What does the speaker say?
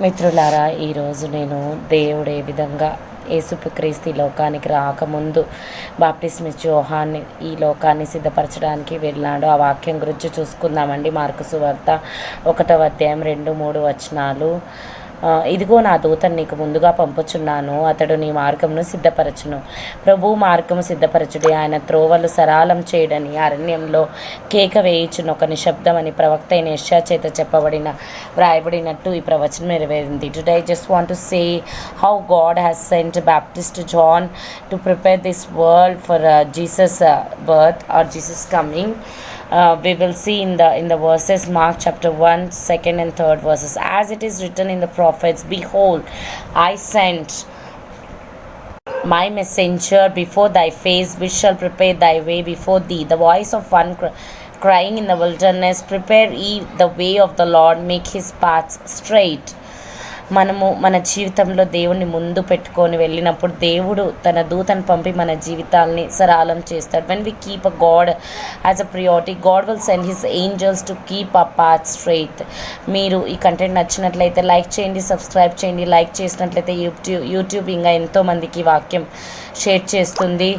మిత్రులారా ఈరోజు నేను దేవుడు ఏ విధంగా యేసుక్రీస్తు ఈ లోకానికి రాకముందు బాప్టిస్మి జోహాన్ని ఈ లోకాన్ని సిద్ధపరచడానికి వెళ్ళాడు. ఆ వాక్యం గురించి చూసుకుందామండి. మార్కు సువార్త ఒకటవ అధ్యాయం రెండు మూడు వచనాలు. ఇదిగో నా దూతను నీకు ముందుగా పంపుచున్నాను. అతడు నీ మార్గమును సిద్ధపరచును. ప్రభు మార్గము సిద్ధపరచుడి. ఆయన త్రోవలు సరాలం చేయడని అరణ్యంలో కేక వేయుచున్న ఒక నిశ్శబ్దమని ప్రవక్త అయిన యెషయా చేత చెప్పబడిన వ్రాయబడినట్టు ఈ ప్రవచనం నెరవేరింది. Today I just want to say how God has sent Baptist John to prepare this world for Jesus birth or Jesus coming uh, we will see in the in the verses mark chapter 1 second and third verses. As it is written in the prophets behold i sent my messenger before thy face which shall prepare thy way before thee. The voice of one cr- crying in the wilderness prepare ye the way of the lord make his paths straight మనము మన జీవితంలో దేవుణ్ణి ముందు పెట్టుకొని వెళ్ళినప్పుడు దేవుడు తన దూతను పంపి మన జీవితాల్ని సరళం చేస్తాడు. When we keep a God as a priority God will send his angels to keep a path straight మీరు ఈ కంటెంట్ నచ్చినట్లయితే లైక్ చేయండి సబ్స్క్రైబ్ చేయండి. లైక్ చేసినట్లయితే యూట్యూబ్ యూట్యూబ్ ఇంకా ఎంతోమందికి వాక్యం షేర్ చేస్తుంది.